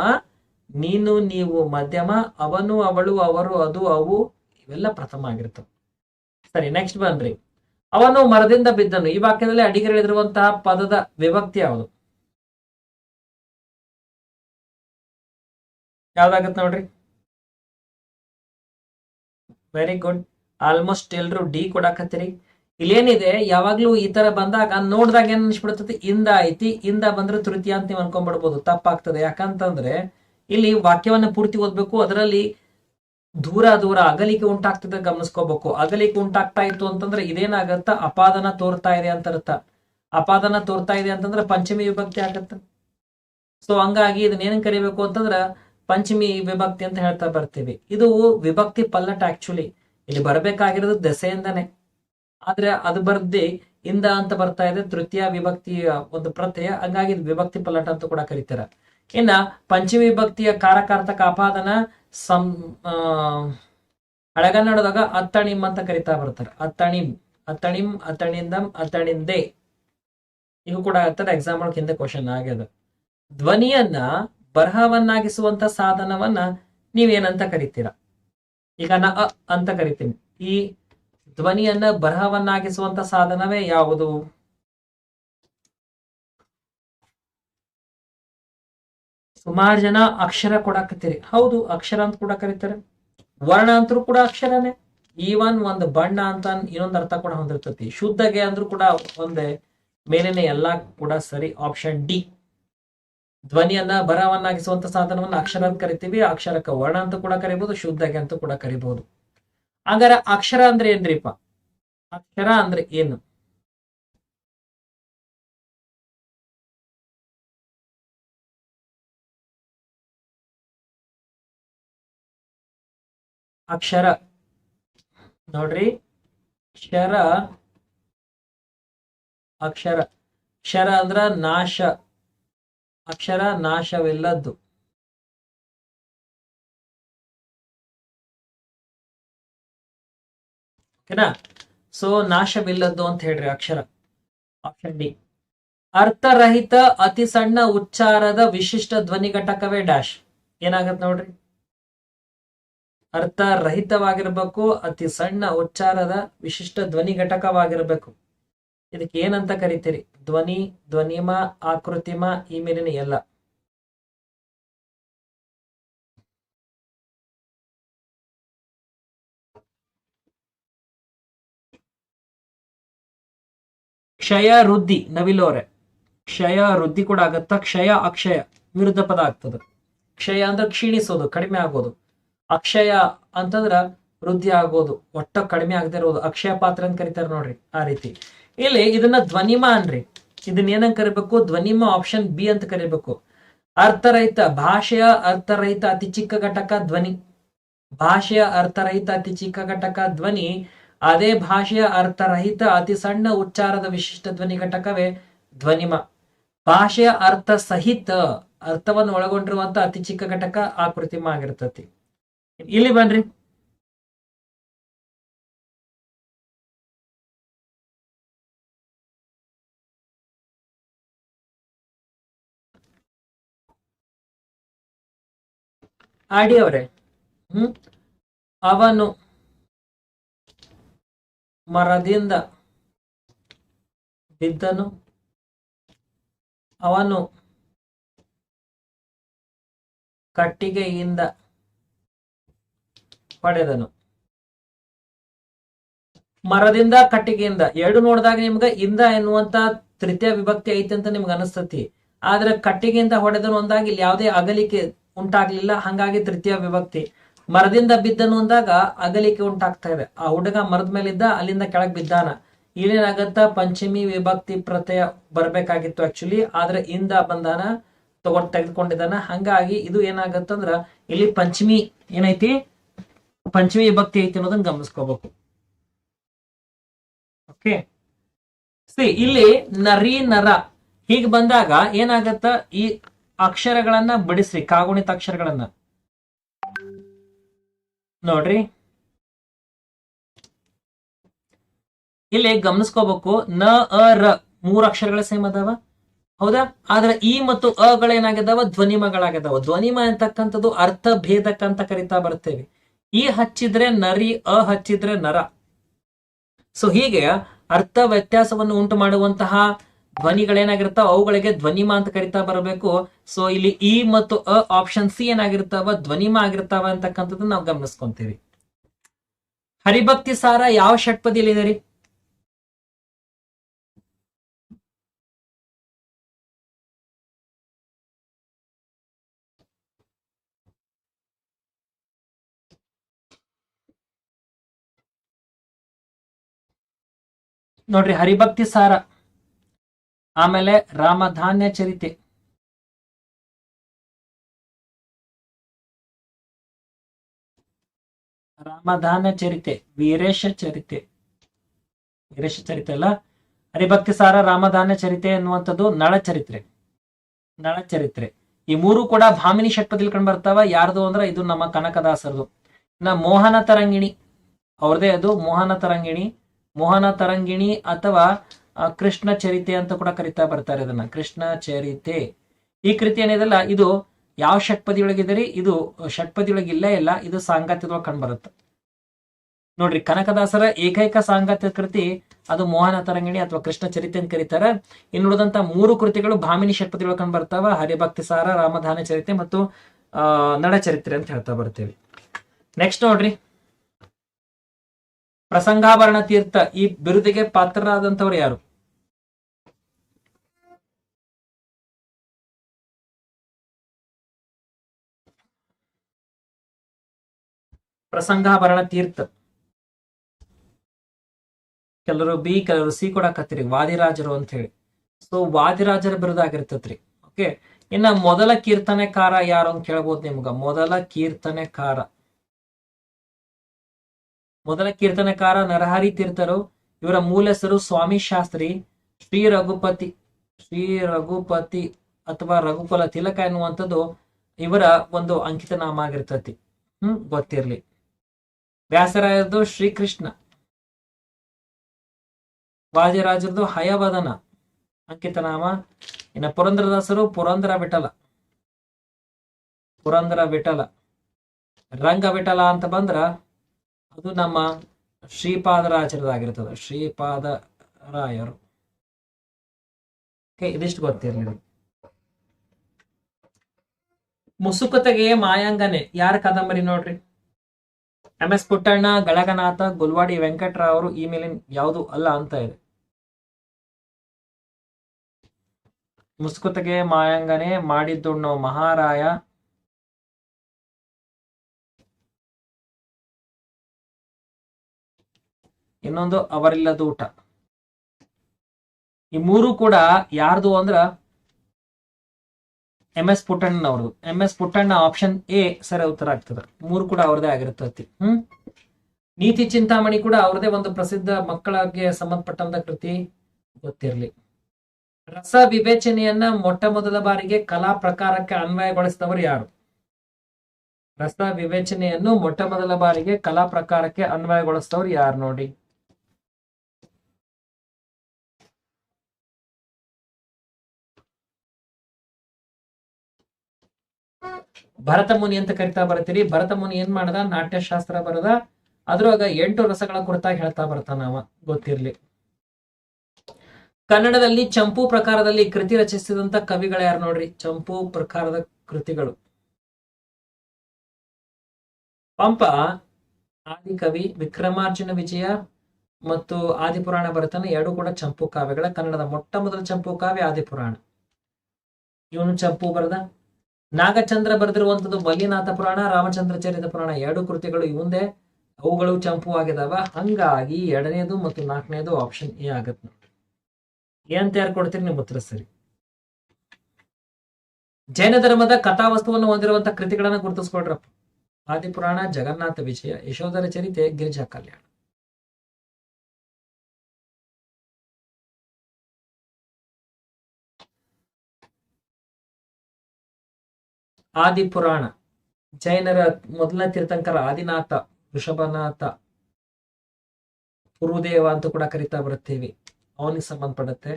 ನೀನು, ನೀವು ಮಧ್ಯಮ, ಅವನು, ಅವಳು, ಅವರು, ಅದು, ಅವು, ಇವೆಲ್ಲ ಪ್ರಥಮ ಆಗಿರ್ತವೆ. ಸರಿ ನೆಕ್ಸ್ಟ್ ಬನ್ರಿ ಅವನು ಮರದಿಂದ ಬಿದ್ದನು. ಈ ವಾಕ್ಯದಲ್ಲಿ ಅಡಿಗರಳಿದಿರುವಂತಹ ಪದದ ವಿಭಕ್ತಿ ಯಾವುದು? ಯಾವ್ದಾಗತ್ ನೋಡ್ರಿ? ವೆರಿ ಗುಡ್ ಆಲ್ಮೋಸ್ಟ್ ಎಲ್ರು ಡಿ ಕೊಡಾಕತ್ತೀರಿ. ಇಲ್ಲೇನಿದೆ, ಯಾವಾಗ್ಲೂ ಈ ತರ ಬಂದಾಗ ನೋಡಿದಾಗ ಏನ್ ಅನ್ಸ್ಬಿಡ್ತದೆ ಇಂದ ಐತಿ ಇಂದ ಬಂದ್ರೆ ತೃತೀಯ ಅಂತ ನೀವು ಅನ್ಕೊಂಡ್ಬಿಡ್ಬೋದು. ತಪ್ಪಾಗ್ತದೆ. ಯಾಕಂತಂದ್ರೆ ಇಲ್ಲಿ ವಾಕ್ಯವನ್ನ ಪೂರ್ತಿ ಓದ್ಬೇಕು. ಅದರಲ್ಲಿ ದೂರ ದೂರ ಅಗಲಿಕೆ ಉಂಟಾಗ್ತದೆ, ಗಮನಿಸ್ಕೋಬೇಕು. ಅಗಲಿಕೆ ಉಂಟಾಗ್ತಾ ಇತ್ತು ಅಂತಂದ್ರೆ ಇದೇನಾಗತ್ತ? ಅಪಾದನ ತೋರ್ತಾ ಇದೆ ಅಂತ ಅರ್ಥ. ಅಪಾದನ ತೋರ್ತಾ ಇದೆ ಅಂತಂದ್ರೆ ಪಂಚಮಿ ವಿಭಕ್ತಿ ಆಗತ್ತ. ಸೊ ಹಂಗಾಗಿ ಇದನ್ನ ಏನಂಗ್ ಕರಿಬೇಕು ಅಂತಂದ್ರ ಪಂಚಮಿ ವಿಭಕ್ತಿ ಅಂತ ಹೇಳ್ತಾ ಬರ್ತೀವಿ. ಇದು ವಿಭಕ್ತಿ ಪಲ್ಲಟ ಆಕ್ಚುಲಿ ಇಲ್ಲಿ ಬರಬೇಕಾಗಿರೋದು ದಸೆಯಿಂದನೇ. ಆದ್ರೆ ಅದು ಬರ್ದಿ ಇಂದ ಅಂತ ಬರ್ತಾ ಇದೆ, ತೃತೀಯ ವಿಭಕ್ತಿಯ ಒಂದು ಪ್ರತ್ಯಯ. ಹಂಗಾಗಿ ವಿಭಕ್ತಿ ಪಲ್ಲಟ ಅಂತ ಕೂಡ ಕರೀತಾರೆ. ಇನ್ನ ಪಂಚಮಿ ಭಕ್ತಿಯ ಕಾರಕಾರ್ಥಕ ಅಪಾದನ ಸಂ ಹಳಗನ್ನಡದಾಗ ಅತ್ತಣಿಮ್ ಅಂತ ಕರಿತಾ ಬರ್ತಾರೆ ಅತ್ತಣಿಮ್ ಅತ್ತಣಿಮ್ ಅತ್ತಣಿಂದಂ ಅತ್ತಣಿಂದೆ. ಇವು ಕೂಡ ಆಗ್ತದೆ ಎಕ್ಸಾಂಪಲ್ ಹಿಂದೆ ಕ್ವಶನ್ ಆಗ್ಯದ. ಧ್ವನಿಯನ್ನ ಬರಹವನ್ನಾಗಿಸುವಂತ ಸಾಧನವನ್ನ ನೀವೇನಂತ ಕರಿತೀರ? ಈಗ ನಾ ಅಂತ ಕರಿತೀನಿ. ಈ ಧ್ವನಿಯನ್ನ ಬರಹವನ್ನಾಗಿಸುವಂತ ಸಾಧನವೇ ಯಾವುದು? ಸುಮಾರು ಜನ ಅಕ್ಷರ ಕೊಡಾಕತ್ತೀರಿ ಹೌದು, ಅಕ್ಷರ ಅಂತ ಕೂಡ ಕರೀತಾರೆ. ವರ್ಣ ಅಂತರೂ ಕೂಡ ಅಕ್ಷರನೇ. ಈವನ್ ಒಂದು ಬಣ್ಣ ಅಂತ ಇನ್ನೊಂದು ಅರ್ಥ ಕೂಡ ಹೊಂದಿರ್ತತಿ. ಶುದ್ಧಗೆ ಅಂದ್ರೂ ಕೂಡ ಒಂದೇ, ಮೇಲಿನ ಎಲ್ಲಾ ಕೂಡ ಸರಿ. ಆಪ್ಷನ್ ಡಿ ಧ್ವನಿಯನ್ನ ಬರವನ್ನಾಗಿಸುವಂತ ಸಾಧನವನ್ನ ಅಕ್ಷರ ಅಂತ ಕರಿತೀವಿ. ಅಕ್ಷರಕ್ಕೆ ವರ್ಣ ಅಂತ ಕೂಡ ಕರಿಬಹುದು ಶುದ್ಧಗೆ ಅಂತ ಕೂಡ ಕರಿಬಹುದು ಹಂಗಾರ ಅಕ್ಷರ ಅಂದ್ರೆ ಏನ್ರಿಪ್ಪ? ಅಕ್ಷರ ಅಂದ್ರೆ ಏನು? ಅಕ್ಷರ. ನೋಡ್ರಿ. ಕ್ಷರ. ಅಕ್ಷರ. ಕ್ಷರ ಅಂದ್ರ ನಾಶ. ಅಕ್ಷರ ನಾಶವಿಲ್ಲದ್ದು. ಓಕೆನಾ? ಸೊ, ನಾಶವಿಲ್ಲದ್ದು ಅಂತ ಹೇಳ್ರಿ ಅಕ್ಷರ. Option D. ಅರ್ಥರಹಿತ ಅತಿ ಸಣ್ಣ ಉಚ್ಚಾರದ ವಿಶಿಷ್ಟ ಧ್ವನಿ ಘಟಕವೇ ಡ್ಯಾಶ್. ಏನಾಗತ್ ನೋಡ್ರಿ? ಅರ್ಥರಹಿತವಾಗಿರ್ಬೇಕು, ಅತಿ ಸಣ್ಣ ಉಚ್ಚಾರದ ವಿಶಿಷ್ಟ ಧ್ವನಿ ಘಟಕವಾಗಿರ್ಬೇಕು. ಇದಕ್ಕೆ ಏನಂತ ಕರಿತೀರಿ? ಧ್ವನಿ, ಧ್ವನಿಮ, ಆಕೃತಿಮ, ಈ ಮೇಲಿನ ಎಲ್ಲ. ಕ್ಷಯ ವೃದ್ಧಿ ನವಿಲೋರೆ ಕ್ಷಯ ವೃದ್ಧಿ ಕೂಡ ಆಗತ್ತ. ಕ್ಷಯ ಅಕ್ಷಯ ವಿರುದ್ಧ ಪದ ಆಗ್ತದೆ. ಕ್ಷಯ ಅಂದ್ರೆ ಕ್ಷೀಣಿಸೋದು, ಕಡಿಮೆ ಆಗೋದು. ಅಕ್ಷಯ ಅಂತಂದ್ರ ವೃದ್ಧಿ ಆಗೋದು ಒಟ್ಟ ಕಡಿಮೆ ಆಗದೆ ಇರೋದು ಅಕ್ಷಯ ಪಾತ್ರ ಅಂತ ಕರಿತಾರೆ ನೋಡ್ರಿ ಆ ರೀತಿ. ಇಲ್ಲಿ ಇದನ್ನ ಧ್ವನಿಮ ಅನ್ರಿ. ಇದನ್ನ ಏನಂತ ಕರಿಬೇಕು? ಧ್ವನಿಮ ಆಪ್ಷನ್ ಬಿ ಅಂತ ಕರಿಬೇಕು. ಅರ್ಥರಹಿತ, ಭಾಷೆಯ ಅರ್ಥರಹಿತ ಅತಿ ಚಿಕ್ಕ ಘಟಕ ಧ್ವನಿ. ಭಾಷೆಯ ಅರ್ಥರಹಿತ ಅತಿ ಚಿಕ್ಕ ಘಟಕ ಧ್ವನಿ, ಅದೇ ಭಾಷೆಯ ಅರ್ಥರಹಿತ ಅತಿ ಸಣ್ಣ ಉಚ್ಚಾರದ ವಿಶಿಷ್ಟ ಧ್ವನಿ ಘಟಕವೇ ಧ್ವನಿಮ. ಭಾಷೆಯ ಅರ್ಥ ಸಹಿತ ಅರ್ಥವನ್ನು ಒಳಗೊಂಡಿರುವಂತ ಅತಿ ಚಿಕ್ಕ ಘಟಕ ಆಕೃತಿಮ ಆಗಿರ್ತತಿ. ಇಲ್ಲಿ ಬನ್ರಿ. ಆಡಿ ಅವರೇ. ಹ್ಮ್? ಅವನು ಮರದಿಂದ ಬಿದ್ದನು. ಅವನು ಕಟ್ಟಿಗೆಯಿಂದ ಹೊಡೆದನು ಮರದಿಂದ ಕಟ್ಟಿಗೆಯಿಂದ. ಎರಡು ನೋಡಿದಾಗ ನಿಮ್ಗೆ ಇಂದ ಎನ್ನುವಂತ ತೃತೀಯ ವಿಭಕ್ತಿ ಐತಿ ಅಂತ ನಿಮ್ಗೆ ಅನಿಸ್ತತಿ. ಆದ್ರೆ ಕಟ್ಟಿಗೆಯಿಂದ ಹೊಡೆದನು ಅಂದಾಗ ಇಲ್ಲಿ ಯಾವುದೇ ಅಗಲಿಕೆ ಉಂಟಾಗ್ಲಿಲ್ಲ. ಹಂಗಾಗಿ ತೃತೀಯ ವಿಭಕ್ತಿ. ಮರದಿಂದ ಬಿದ್ದನು ಅಂದಾಗ ಅಗಲಿಕೆ ಉಂಟಾಗ್ತಾ ಇದೆ. ಆ ಹುಡುಗ ಮರದ ಮೇಲಿದ್ದ, ಅಲ್ಲಿಂದ ಕೆಳಗ್ ಬಿದ್ದಾನ. ಇಲ್ಲೇನಾಗತ್ತ ಪಂಚಮಿ ವಿಭಕ್ತಿ ಪ್ರತ್ಯಯ ಬರ್ಬೇಕಾಗಿತ್ತು ಆಕ್ಚುಲಿ ಆದ್ರೆ ಇಂದ ಬಂದಾನ, ತಗೊಂಡ್ ತೆಗೆದುಕೊಂಡಿದ್ದಾನ. ಹಂಗಾಗಿ ಇದು ಏನಾಗತ್ತಂದ್ರ, ಇಲ್ಲಿ ಪಂಚಮಿ ಏನೈತಿ? ಪಂಚಮಿ ವಿಭಕ್ತಿ ಐತಿ ಅನ್ನೋದನ್ನ ಗಮನಿಸ್ಕೋಬೇಕು. ಓಕೆ ಸಿ ಇಲ್ಲಿ ನರಿ ನರ ಹೀಗ್ ಬಂದಾಗ ಏನಾಗತ್ತ? ಈ ಅಕ್ಷರಗಳನ್ನ ಬಡಿಸ್ರಿ, ಕಾಗುಣಿತ ಅಕ್ಷರಗಳನ್ನ. ನೋಡ್ರಿ. ಇಲ್ಲಿ ಗಮನಿಸ್ಕೋಬೇಕು, ನ, ಅ, ರ ಮೂರು ಅಕ್ಷರಗಳ ಸೇಮ್ ಅದಾವ? ಹೌದಾ? ಆದ್ರೆ ಈ ಮತ್ತು ಅಗಳೇನಾಗಿದ್ದಾವ ಧ್ವನಿಮಗಳಾಗಿದ್ದಾವ ಧ್ವನಿಮ ಅಂತಕ್ಕಂಥದ್ದು ಅರ್ಥ ಭೇದಕ ಅಂತ ಕರಿತಾ ಬರ್ತೇವೆ. ಈ ಹಚ್ಚಿದ್ರೆ ನರಿ, ಅ ಹಚ್ಚಿದ್ರೆ ನರ. ಸೊ ಹೀಗೆ ಅರ್ಥ ವ್ಯತ್ಯಾಸವನ್ನು ಉಂಟು ಮಾಡುವಂತಹ ಧ್ವನಿಗಳೇನಾಗಿರ್ತಾವ? ಅವುಗಳಿಗೆ ಧ್ವನಿಮಾ ಅಂತ ಕರಿತಾ ಬರಬೇಕು. ಸೊ ಇಲ್ಲಿ ಇ ಮತ್ತು ಅ ಆಪ್ಷನ್ ಸಿ ಏನಾಗಿರ್ತಾವ? ಧ್ವನಿಮಾ ಆಗಿರ್ತಾವ ಅಂತಕ್ಕಂಥದ್ದು ನಾವು ಗಮನಿಸ್ಕೊಂತೀವಿ. ಹರಿಭಕ್ತಿ ಸಾರ ಯಾವ ಷಟ್ಪದಿಯಲ್ಲಿ ಇದೆ ರೀ? ನೋಡ್ರಿ, ಹರಿಭಕ್ತಿ ಸಾರ. ಆಮೇಲೆ ರಾಮಧಾನ್ಯ ಚರಿತೆ. ರಾಮಧಾನ್ಯ ಚರಿತೆ, ವೀರೇಶ ಚರಿತೆ. ವೀರೇಶ ಚರಿತೆ ಅಲ್ಲ? ಹರಿಭಕ್ತಿ ಸಾರ, ರಾಮಧಾನ್ಯ ಚರಿತೆ ಎನ್ನುವಂಥದ್ದು ನಳ ಚರಿತ್ರೆ. ನಳ ಚರಿತ್ರೆ. ಈ ಮೂರು ಕೂಡ ಭಾಮಿನಿ ಷಟ್ಪದಿಲ್ ಕಂಡು ಬರ್ತಾವ. ಯಾರ್ದು ಅಂದ್ರೆ ಇದು ನಮ್ಮ ಕನಕದಾಸರದು. ಇನ್ನ ಮೋಹನ ತರಂಗಿಣಿ. ಅವ್ರದೇ ಅದು ಮೋಹನ ತರಂಗಿಣಿ. ಮೋಹನ ತರಂಗಿಣಿ ಅಥವಾ ಕೃಷ್ಣ ಚರಿತೆ ಅಂತ ಕೂಡ ಕರಿತಾ ಬರ್ತಾರೆ ಇದನ್ನ ಕೃಷ್ಣ ಚರಿತೆ. ಈ ಕೃತಿ ಏನಿದೆಲ್ಲ ಇದು ಯಾವ ಷಟ್ಪದಿ ಒಳಗಿದೆ ರೀ ಇದು ಷಟ್ಪದಿ ಇಲ್ಲೇ ಇಲ್ಲ ಇದು ಸಾಂಗಾತ್ಯದೊಳಗೆ ಕಂಡು ಬರುತ್ತೆ ನೋಡ್ರಿ, ಕನಕದಾಸರ ಏಕೈಕ ಸಾಂಗತ್ಯ ಕೃತಿ ಅದು ಮೋಹನ ತರಂಗಿಣಿ ಅಥವಾ ಕೃಷ್ಣ ಚರಿತೆ ಅಂತ ಕರೀತಾರೆ. ಇನ್ನು ಉಳಿದಂತ ಮೂರು ಕೃತಿಗಳು ಭಾಮಿನಿ ಷಟ್ಪದಿ ಕಂಡು ಬರ್ತಾವ ಹರಿಭಕ್ತಿ ಸಾರ ರಾಮಧಾನ ಚರಿತೆ ಮತ್ತು ನಡ ಚರಿತ್ರೆ ಅಂತ ಹೇಳ್ತಾ ಬರ್ತೇವೆ. ನೆಕ್ಸ್ಟ್ ನೋಡ್ರಿ ಪ್ರಸಂಗಾಭರಣ ತೀರ್ಥ ಈ ಬಿರುದಿಗೆ ಪಾತ್ರರಾದಂಥವ್ರು ಯಾರು? ಪ್ರಸಂಗಾಭರಣ ತೀರ್ಥ. ಕೆಲವರು ಬಿ, ಕೆಲವರು ಸಿ ಕೊಡಕತ್ತಿರಿ, ವಾದಿರಾಜರು ಅಂತ ಹೇಳಿ ಸೊ ವಾದಿರಾಜರ ಬಿರುದಾಗಿರ್ತತ್ರಿ ಓಕೆ ಇನ್ನ ಮೊದಲ ಕೀರ್ತನೆಕಾರ ಯಾರು ಅಂತ ಕೇಳ್ಬೋದು ನಿಮ್ಗ? ಮೊದಲ ಕೀರ್ತನೆಕಾರ. ಮೊದಲ ಕೀರ್ತನೆಕಾರ ನರಹರಿ ತೀರ್ಥರು, ಇವರ ಮೂಲ ಹೆಸರು ಸ್ವಾಮಿ ಶಾಸ್ತ್ರಿ. ಶ್ರೀ ರಘುಪತಿ ಶ್ರೀ ರಘುಪತಿ ಅಥವಾ ರಘುಕುಲ ತಿಲಕ ಎನ್ನುವಂಥದ್ದು ಇವರ ಒಂದು ಅಂಕಿತ ನಾಮ ಆಗಿರ್ತತಿ ಹ್ಮ್, ಗೊತ್ತಿರ್ಲಿ. ವ್ಯಾಸರಾಯರದು ಶ್ರೀಕೃಷ್ಣ. ವಾಜರಾಜರದು ಹಯವದನ ಅಂಕಿತ ನಾಮ. ಇನ್ನ ಪುರಂದ್ರದಾಸರು ಪುರಂದರ ವಿಠಲ. ಪುರಂದರ ವಿಠಲ. ರಂಗ ವಿಠಲ ಅಂತ ಬಂದ್ರ ಅದು ನಮ್ಮ ಶ್ರೀಪಾದರಾಚಾರ್ಯದಾಗಿರ್ತದೆ ಶ್ರೀಪಾದ ರಾಯರು ಇದಿಷ್ಟು ಗೊತ್ತಿರಲಿ. ಮುಸುಕತೆಗೆ ಮಾಯಾಂಗನೆ. ಯಾರ ಕಾದಂಬರಿ ನೋಡ್ರಿ? ಎಂ ಎಸ್ ಪುಟ್ಟಣ್ಣ, ಗಳಗನಾಥ, ಗುಲ್ವಾಡಿ ವೆಂಕಟರಾವ್ ಅವರು ಈ ಮೇಲಿನ ಯಾವುದು ಅಲ್ಲ ಅಂತ ಇದೆ. ಮುಸುಕುತಗೆ ಮಾಯಾಂಗನೆ ಮಾಡಿದ್ದುಣ್ಣೋ ಮಹಾರಾಯ. ಇನ್ನೊಂದು ಅವರಿಲ್ಲದ ಊಟ. ಈ ಮೂರು ಕೂಡ ಯಾರ್ದು ಅಂದ್ರ M S ಪುಟ್ಟಣ್ಣನವ್ರದ್ದು M S Puttanna option A ಸರಿ ಉತ್ತರ ಆಗ್ತದೆ. ಮೂರು ಕೂಡ ಅವ್ರದೇ ಆಗಿರ್ತತಿ. ಹ್ಮ್? ನೀತಿ ಚಿಂತಾಮಣಿ ಕೂಡ ಅವ್ರದೇ ಒಂದು ಪ್ರಸಿದ್ಧ ಮಕ್ಕಳಿಗೆ ಸಂಬಂಧಪಟ್ಟಂತ ಕೃತಿ ಗೊತ್ತಿರಲಿ. ರಸ ವಿವೇಚನೆಯನ್ನ ಮೊಟ್ಟ ಮೊದಲ ಬಾರಿಗೆ ಕಲಾ ಪ್ರಕಾರಕ್ಕೆ ಅನ್ವಯಗೊಳಿಸಿದವರು ಯಾರು? ರಸ ವಿವೇಚನೆಯನ್ನು ಮೊಟ್ಟ ಮೊದಲ ಬಾರಿಗೆ ಕಲಾ ಪ್ರಕಾರಕ್ಕೆ ಅನ್ವಯಗೊಳಿಸಿದವರು ಯಾರು ನೋಡಿ? ಭರತ ಮುನಿ ಅಂತ ಕರಿತಾ ಬರ್ತೀರಿ. ಭರತ ಮುನಿ ಏನ್ ಮಾಡದ? ನಾಟ್ಯಶಾಸ್ತ್ರ ಬರದ. ಅದ್ರೊಳಗ ಎಂಟು ರಸಗಳ ಕುರಿತಾಗಿ ಹೇಳ್ತಾ ಬರ್ತಾನವ ಗೊತ್ತಿರ್ಲಿ. ಕನ್ನಡದಲ್ಲಿ ಚಂಪು ಪ್ರಕಾರದಲ್ಲಿ ಕೃತಿ ರಚಿಸಿದಂತ ಕವಿಗಳು ಯಾರು ನೋಡ್ರಿ? ಚಂಪು ಪ್ರಕಾರದ ಕೃತಿಗಳು. ಪಂಪ, ಆದಿಕವಿ ವಿಕ್ರಮಾರ್ಜುನ ವಿಜಯ ಮತ್ತು ಆದಿಪುರಾಣ ಬರ್ತಾನೆ ಎರಡು ಕೂಡ ಚಂಪು ಕಾವ್ಯಗಳ. ಕನ್ನಡದ ಮೊಟ್ಟ ಮೊದಲ ಚಂಪು ಕಾವ್ಯ ಆದಿಪುರಾಣ. ಇವನು ಚಂಪು ಬರೆದ. ನಾಗಚಂದ್ರ ಬರೆದಿರುವಂತದ್ದು ಮಲ್ಲಿನಾಥ ಪುರಾಣ ರಾಮಚಂದ್ರ ಚರಿತ ಪುರಾಣ ಎರಡು ಕೃತಿಗಳು ಇವಂದೇ ಅವುಗಳು ಚಂಪು ಆಗಿದಾವ. ಹಂಗಾಗಿ ಎರಡನೇದು ಮತ್ತು ನಾಲ್ಕನೇದು ಆಪ್ಷನ್ ಎ ಆಗತ್ತೆ ನೋಡಿ ಏನ್ ತಯಾರು ಕೊಡ್ತೀರಿ? ನಿಮ್ಮ ಉತ್ತರ ಸರಿ. ಜೈನ ಧರ್ಮದ ಕಥಾವಸ್ತುವನ್ನು ಹೊಂದಿರುವಂತಹ ಕೃತಿಗಳನ್ನ ಗುರುತಿಸ್ಕೊಡ್ರಪ್ಪ. ಆದಿಪುರಾಣ, ಜಗನ್ನಾಥ ವಿಜಯ, ಯಶೋಧರ ಚರಿತೆ, ಗಿರಿಜಾ ಕಲ್ಯಾಣ. ಆದಿಪುರಾಣ. ಜೈನರ ಮೊದಲ ತೀರ್ಥಂಕರ ಆದಿನಾಥ ವೃಷಭನಾಥ ಗುರುದೇವ ಅಂತ ಕೂಡ ಕರಿತಾ ಬರುತ್ತೇವೆ. ಅವನಿಗೆ ಸಂಬಂಧಪಡುತ್ತೆ.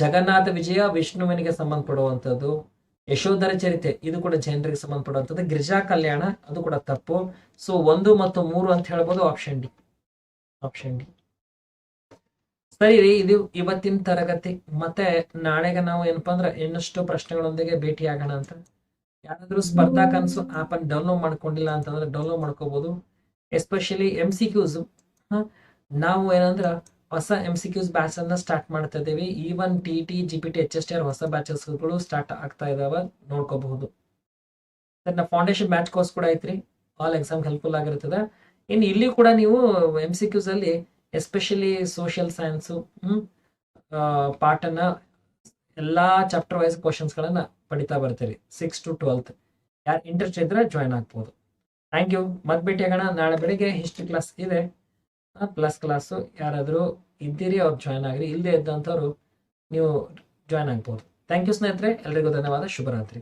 ಜಗನ್ನಾಥ ವಿಜಯ ವಿಷ್ಣುವಿನಿಗೆ ಸಂಬಂಧಪಡುವಂಥದ್ದು. ಯಶೋಧರ ಚರಿತೆ, ಇದು ಕೂಡ ಜೈನರಿಗೆ ಸಂಬಂಧಪಡುವಂಥದ್ದು. ಗಿರಿಜಾ ಕಲ್ಯಾಣ, ಅದು ಕೂಡ ತಪ್ಪು. ಸೊ ಒಂದು ಮತ್ತು ಮೂರು ಅಂತ ಹೇಳ್ಬೋದು ಆಪ್ಷನ್ ಡಿ. Option D. ಸರಿ ರೀ, ಇದು ಇವತ್ತಿನ ತರಗತಿ. ಮತ್ತೆ ನಾಳೆಗೆ ನಾವು ಏನಪ್ಪಾ ಅಂದ್ರೆ ಇನ್ನಷ್ಟು ಪ್ರಶ್ನೆಗಳೊಂದಿಗೆ ಭೇಟಿ ಆಗೋಣ ಅಂತ. ಯಾರಾದ್ರೂ ಸ್ಪರ್ಧಾ ಕನಸು ಆಪ್ ಅನ್ನು ಡೌನ್ಲೋಡ್ ಮಾಡ್ಕೊಂಡಿಲ್ಲ ಅಂತಂದ್ರೆ ಡೌನ್ಲೋಡ್ ಮಾಡ್ಕೋಬಹುದು ಎಸ್ಪೆಷಲಿ ಎಂ ಸಿ ಕ್ಯೂಸ್ ನಾವು ಏನಂದ್ರೆ ಹೊಸ M C Qs batch start ಮಾಡ್ತಾ ಇದ್ದೀವಿ. Even T T G P T H S T R ಹೊಸ ಬ್ಯಾಚಸ್ಗಳು ಸ್ಟಾರ್ಟ್ ಆಗ್ತಾ ಇದಾವೆ, ನೋಡ್ಕೋಬಹುದು. ನನ್ನ ಫೌಂಡೇಶನ್ ಬ್ಯಾಚ್ ಕೋರ್ಸ್ ಕೂಡ ಐತ್ರಿ. ಆಲ್ ಎಕ್ಸಾಮ್ ಹೆಲ್ಪ್ಫುಲ್ ಆಗಿರ್ತದೆ. ಇನ್ನು ಇಲ್ಲಿ ಕೂಡ ನೀವು ಎಂ ಸಿ ಕ್ಯೂಸ್ ಅಲ್ಲಿ ಎಸ್ಪೆಷಲಿ ಸೋಷಿಯಲ್ ಸೈನ್ಸು ಪಾಠನ ಎಲ್ಲಾ ಚಾಪ್ಟರ್ ವೈಸ್ ಕ್ವಶನ್ಸ್ ಗಳನ್ನ ಪಡಿತಾ ಬರ್ತೀರಿ. ಸಿಕ್ಸ್ ಟು ಟ್ವೆಲ್ತ್ ಯಾರು ಇಂಟ್ರೆಸ್ಟ್ ಇದ್ರೆ ಜಾಯ್ನ್ ಆಗ್ಬೋದು. ಥ್ಯಾಂಕ್ ಯು ಮತ್ತೆ ಭೇಟಿ ಆಗೋಣ ನಾಳೆ ಬೆಳಿಗ್ಗೆ ಹಿಸ್ಟ್ರಿ ಕ್ಲಾಸ್ ಇದೆ. ಪ್ಲಸ್ ಕ್ಲಾಸು ಯಾರಾದರೂ ಇದ್ದೀರಿ ಅವ್ರು ಜಾಯ್ನ್ ಆಗ್ರಿ. ಇಲ್ಲದೆ ಇದ್ದಂಥವ್ರು ನೀವು ಜಾಯ್ನ್ ಆಗ್ಬೋದು. ಥ್ಯಾಂಕ್ ಯು ಸ್ನೇಹಿತರೆ. ಎಲ್ರಿಗೂ ಧನ್ಯವಾದ. ಶುಭರಾತ್ರಿ.